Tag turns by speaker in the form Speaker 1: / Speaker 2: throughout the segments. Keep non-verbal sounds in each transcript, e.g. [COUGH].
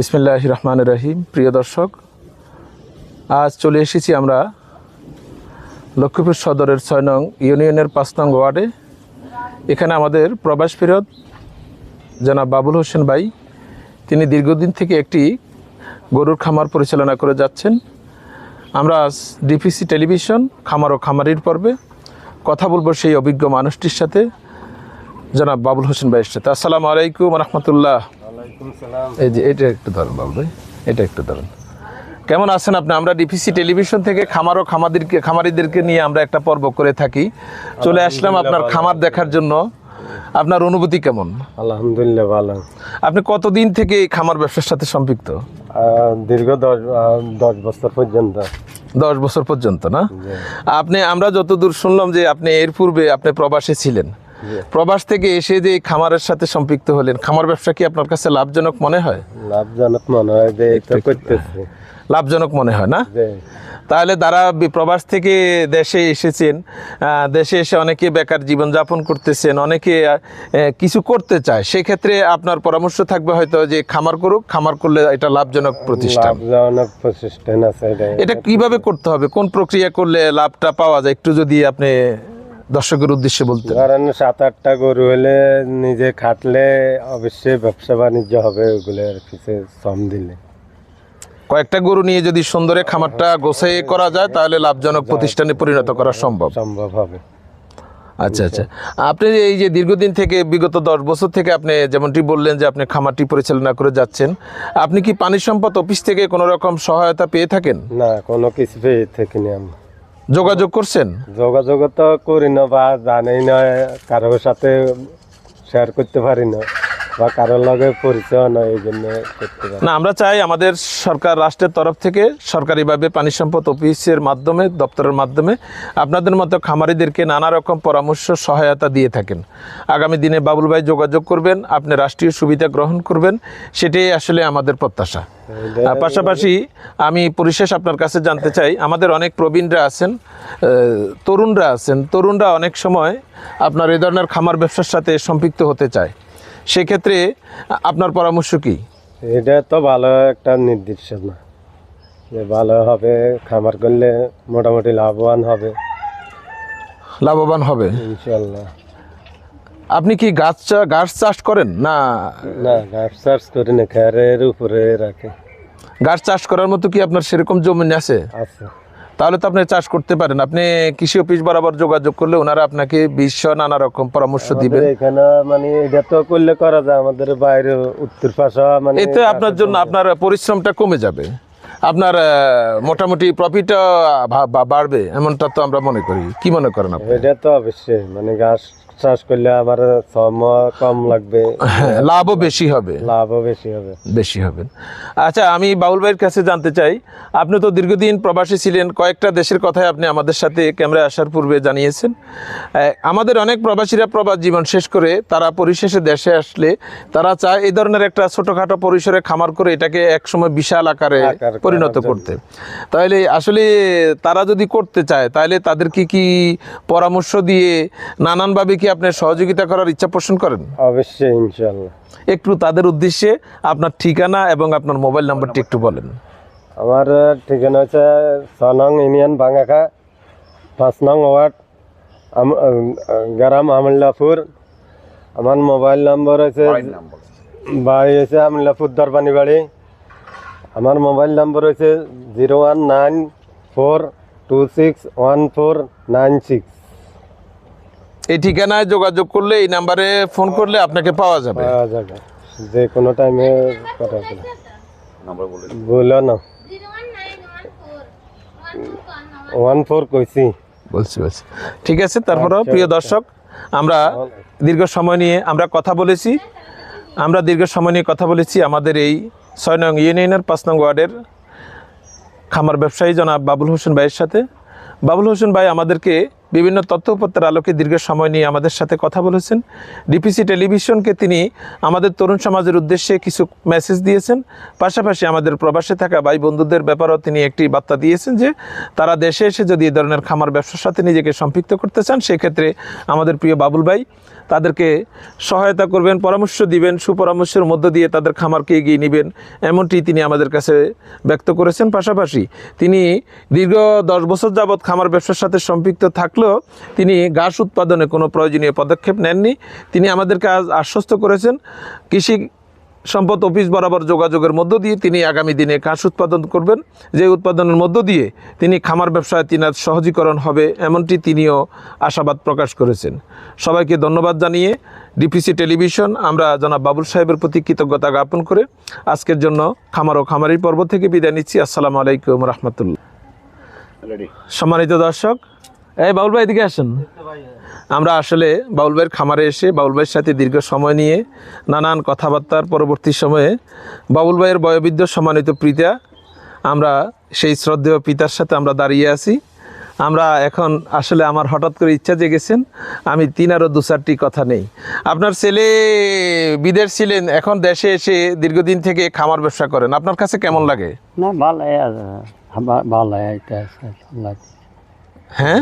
Speaker 1: বিসমিল্লাহ রহমান রহিম। প্রিয় দর্শক, আজ চলে এসেছি আমরা লক্ষ্মীপুর সদরের ছয় নং ইউনিয়নের পাঁচ নং ওয়ার্ডে। এখানে আমাদের প্রবাস ফেরত জনাব বাবুল হোসেন ভাই। তিনি দীর্ঘদিন থেকে একটি গরুর খামার পরিচালনা করে যাচ্ছেন। আমরা আজ ডিপিসি টেলিভিশন, খামার ও খামারির পর্বে কথা বলব সেই অভিজ্ঞ মানুষটির সাথে, জনাব বাবুল হোসেন ভাইয়ের সাথে। আসসালামু আলাইকুম রহমতুল্লাহ। এই যে এটা একটু ধরুন বাবু ভাই। এটা একটু ধরুন। কেমন আছেন আপনি? আমরা ডিপিসি টেলিভিশন থেকে খামার ও খামারিদেরকে খামারিদেরকে নিয়ে আমরা একটা পর্ব করে থাকি। চলে আসলাম আপনার খামার দেখার জন্য। আপনার অনুভূতি কেমন?
Speaker 2: আলহামদুলিল্লাহ ভালো।
Speaker 1: আপনি কতদিন থেকে এই খামার ব্যবসার সাথে সম্পৃক্ত?
Speaker 2: দীর্ঘ দশ দশ বছর পর্যন্ত।
Speaker 1: দশ বছর পর্যন্ত না? আপনি আমরা যতদূর শুনলাম যে আপনি এর পূর্বে আপনি প্রবাসে ছিলেন। প্রবাস থেকে এসে যে খামারের সাথে সম্পৃক্ত হলেন খামার ব্যবসা কি আপনার কাছে লাভজনক মনে হয়?
Speaker 2: লাভজনক মনে হয় যে এটা করতেছে।
Speaker 1: লাভজনক মনে হয় না? তাহলে তারা প্রবাস থেকে দেশে এসেছেন দেশে এসে অনেকে বেকার জীবনযাপন করতেছেন অনেকে কিছু করতে চায়। সেক্ষেত্রে আপনার পরামর্শ থাকবে হয়তো যে খামার করুক খামার করলে এটা লাভজনক প্রতিষ্ঠান।
Speaker 2: লাভজনক প্রতিষ্ঠান আছে এটা।
Speaker 1: এটা কীভাবে করতে হবে? কোন প্রক্রিয়া করলে লাভটা পাওয়া যায়? একটু যদি আপনি দর্শকের উদ্দেশ্যে বলতে।
Speaker 2: ধরেন সাত আটটা গরু হলে নিজে খাটলে অবশ্যই ব্যবসা বাণিজ্য হবে ওগুলোর পিছিয়ে শ্রম দিলে।
Speaker 1: কয়েকটা গরু নিয়ে যদি সুন্দরে খামারটা গোছাই করা যায় তাহলে লাভজনক প্রতিষ্ঠানে পরিণত করা সম্ভব।
Speaker 2: সম্ভব হবে।
Speaker 1: আচ্ছা আচ্ছা। আপনি এই যে দীর্ঘদিন থেকে বিগত দশ বছর থেকে আপনি যেমনটি বললেন যে আপনি খামারটি পরিচালনা করে যাচ্ছেন আপনি কি পানি সম্পদ অফিস থেকে কোনো রকম সহায়তা পেয়ে থাকেন?
Speaker 2: না কোনো কিছু পেয়ে থাকিনি আমি।
Speaker 1: যোগাযোগ করছেন?
Speaker 2: যোগাযোগ তো করি না বা জানি না, কারোর সাথে শেয়ার করতে পারি না। বা কারোর লগে পরিচয় না এই জন্য করতে পারি।
Speaker 1: না আমরা চাই আমাদের সরকার রাষ্ট্রের তরফ থেকে সরকারিভাবে পানি সম্পদ অফিসের মাধ্যমে দপ্তরের মাধ্যমে আপনাদের মতো খামারিদেরকে নানা রকম পরামর্শ সহায়তা দিয়ে থাকেন। আগামী দিনে বাবুল ভাই যোগাযোগ করবেন আপনি রাষ্ট্রীয় সুবিধা গ্রহণ করবেন সেটাই আসলে আমাদের প্রত্যাশা। আর পাশাপাশি আমি পরিশেষ আপনার কাছে জানতে চাই আমাদের অনেক প্রবীণরা আছেন তরুণরা আছেন তরুণরা অনেক সময় আপনার এই ধরনের খামার ব্যবসার সাথে সম্পৃক্ত হতে চায়। সেক্ষেত্রে আপনার পরামর্শ কী?
Speaker 2: এটা তো ভালো একটা নির্দেশনা। যে ভালো হবে খামার করলে মোটামুটি লাভবান হবে।
Speaker 1: লাভবান হবে?
Speaker 2: ইনশাল্লাহ।
Speaker 1: আপনি কি গাছ চা- গাছ চাষ করেন না?
Speaker 2: না গাছ চাষ করি না খেয়ারের উপরে রাখে।
Speaker 1: গাছ চাষ করার মতো কি আপনার সেরকম জমি আছে?
Speaker 2: আছে।
Speaker 1: তাহলে তো আপনি চাষ করতে পারেন। আপনি কৃষি অফিস বরাবর যোগাযোগ করলে ওনারা আপনাকে বিশ্ব নানা রকম পরামর্শ দিবেন।
Speaker 2: এখানে মানে এটা তো করলে করা যায় আমাদের বাইরে উত্তর পাশা মানে
Speaker 1: এতে আপনার জন্য আপনার পরিশ্রমটা কমে যাবে। আপনার মোটামুটি প্রফিট বাড়বে এমনটা তো আমরা মনে করি। কি মনে করেন আপনি?
Speaker 2: এটা তো অবশ্যই মানে গাছ চাষ করলে শ্রম কম লাগবে। [LAUGHS]
Speaker 1: লাভও বেশি হবে।
Speaker 2: লাভও বেশি হবে।
Speaker 1: বেশি হবে। আচ্ছা আমি বাউল ভাইয়ের কাছে জানতে চাই আপনি তো দীর্ঘদিন প্রবাসী ছিলেন কয়েকটা দেশের কথাই আপনি আমাদের সাথে ক্যামেরায় আসার পূর্বে জানিয়েছেন। আমাদের অনেক প্রবাসীরা প্রবাস জীবন শেষ করে তারা পরিশেষে দেশে আসলে তারা চায় এই ধরনের একটা ছোটোখাটো পরিসরে খামার করে এটাকে একসময় বিশাল আকারে পরিণত করতে। তাহলে আসলে তারা যদি করতে চায় তাহলে তাদের কি কি পরামর্শ দিয়ে নানানভাবে কি আপনি সহযোগিতা করার ইচ্ছা পোষণ করেন?
Speaker 2: অবশ্যই ইনশাল্লাহ
Speaker 1: একটু তাদের উদ্দেশ্যে আপনার ঠিকানা এবং আপনার মোবাইল নাম্বারটি একটু বলেন।
Speaker 2: আমার ঠিকানা হচ্ছে ছ নং ইউনিয়ন বাঙ্গাখা পাঁচ নং ওয়ার্ড গ্রাম আমল্লাপুর। আমার মোবাইল নম্বর হচ্ছে বাড়ি হচ্ছে আমল্লাপুর দরবানি বাড়ি আমার মোবাইল নম্বর হচ্ছে zero one nine four two six one four nine six.
Speaker 1: এই ঠিকানায় যোগাযোগ করলে এই নাম্বারে ফোন করলে আপনাকে পাওয়া যাবে।
Speaker 2: যে কোনো টাইমে কথা বলে বলো না। ওয়ান ফোর কইছি।
Speaker 1: বলছি বলছি। ঠিক আছে তারপরেও প্রিয় দর্শক আমরা দীর্ঘ সময় নিয়ে আমরা কথা বলেছি। আমরা দীর্ঘ সময় নিয়ে কথা বলেছি আমাদের এই ছয় নং ইউনিয়নের পাঁচ নং ওয়ার্ডের খামার ব্যবসায়ী জনাব বাবুল হোসেন ভাইয়ের সাথে। বাবুল হোসেন ভাই আমাদেরকে বিভিন্ন তথ্য উপত্যের আলোকে দীর্ঘ সময় নিয়ে আমাদের সাথে কথা বলেছেন। ডিপিসি টেলিভিশনকে তিনি আমাদের তরুণ সমাজের উদ্দেশ্যে কিছু মেসেজ দিয়েছেন। পাশাপাশি আমাদের প্রবাসে থাকা ভাই বন্ধুদের ব্যাপারেও তিনি একটি বার্তা দিয়েছেন যে, তারা দেশে এসে যদি এই ধরনের খামার ব্যবসার সাথে নিজেকে সম্পৃক্ত করতে চান, সেক্ষেত্রে আমাদের প্রিয় বাবুল ভাই তাদেরকে সহায়তা করবেন, পরামর্শ দিবেন, সুপরামর্শের মধ্য দিয়ে তাদের খামারকে এগিয়ে নেবেন এমনটি তিনি আমাদের কাছে ব্যক্ত করেছেন। পাশাপাশি তিনি দীর্ঘ দশ বছর যাবৎ খামার ব্যবসার সাথে সম্পৃক্ত থাকলেও তিনি ঘাস উৎপাদনে কোনো প্রয়োজনীয় পদক্ষেপ নেননি। তিনি আমাদেরকে আজ আশ্বস্ত করেছেন কৃষি সম্পদ অফিস বরাবর যোগাযোগের মধ্য দিয়ে তিনি আগামী দিনে ঘাস উৎপাদন করবেন। যে উৎপাদনের মধ্য দিয়ে তিনি খামার ব্যবসায় তিনার সহজীকরণ হবে এমনটি তিনিও আশাবাদ প্রকাশ করেছেন। সবাইকে ধন্যবাদ জানিয়ে ডিপিসি টেলিভিশন আমরা জনাব বাবুল সাহেবের প্রতি কৃতজ্ঞতা জ্ঞাপন করে আজকের জন্য খামার ও খামারি পর্ব থেকে বিদায় নিচ্ছি। আসসালামু আলাইকুম রহমতুল্লাহ। সম্মানিত দর্শক এই বাবুল ভাই, এদিকে আসেন। আমরা আসলে বাউল ভাইয়ের খামারে এসে বাউল ভাইয়ের সাথে দীর্ঘ সময় নিয়ে নানান কথাবার্তার পরবর্তী সময়ে বাবুল ভাইয়ের বয়োবৃদ্ধ সম্মানিত পিতা, আমরা সেই শ্রদ্ধেয় পিতার সাথে আমরা দাঁড়িয়ে আছি। আমরা এখন আসলে আমার হঠাৎ করে ইচ্ছা জেগেছেন, আমি তিন আরও দু চারটি কথা নেই। আপনার ছেলে বিদেশ ছিলেন, এখন দেশে এসে দীর্ঘদিন থেকে খামার ব্যবসা করেন, আপনার কাছে কেমন লাগে?
Speaker 3: না, ভালোই আছে
Speaker 1: হ্যাঁ?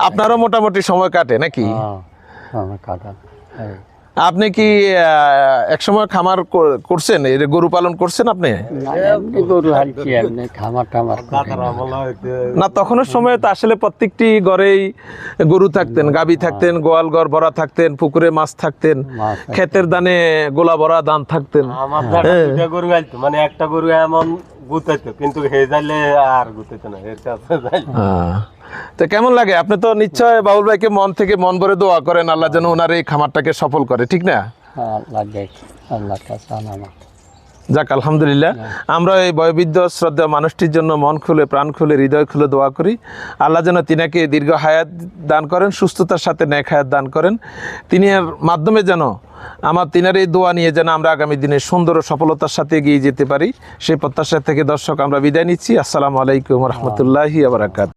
Speaker 1: আপনারও মোটামুটি সময় কাটে নাকি?
Speaker 3: হ্যাঁ, কাটা এই।
Speaker 1: আপনি কি এক সময় খামার করছেন? এর গরু পালন করছেন আপনি?
Speaker 3: না,
Speaker 1: তখনের সময় তো আসলে প্রত্যেকটি ঘরেই গরু থাকতেন গাবি থাকতেন গোয়াল ঘর ভরা থাকতেন পুকুরে মাছ থাকতেন ক্ষেতের দানে গোলা ভরা দান থাকতেন।
Speaker 2: গরু মানে একটা গরু এমন গুতাইতো কিন্তু হে যাইলে আর গুতাইতো না এর কাছে যাইলে
Speaker 1: হ্যাঁ। তো কেমন লাগে? আপনি তো নিশ্চয় বাবুল ভাইকে মন থেকে মন ভরে দোয়া করেন আল্লাহ যেন ওনার এই খামারটাকে সফল করে ঠিক না?
Speaker 3: হ্যাঁ,
Speaker 1: যাক আলহামদুলিল্লাহ। আমরা এই বয়বৃদ্ধ শ্রদ্ধা মানুষটির জন্য মন খুলে প্রাণ খুলে হৃদয় খুলে দোয়া করি। আল্লাহ যেন তিনাকে দীর্ঘ হায়াত দান করেন সুস্থতার সাথে ন্যাক হায়াত দান করেন। তিনি এর মাধ্যমে যেন আমার তিনার এই দোয়া নিয়ে যেন আমরা আগামী দিনে সুন্দর ও সফলতার সাথে এগিয়ে যেতে পারি। সেই প্রত্যাশা থেকে দর্শক আমরা বিদায় নিচ্ছি। আসসালামু আলাইকুম রহমতুল্লাহি আবরাকাত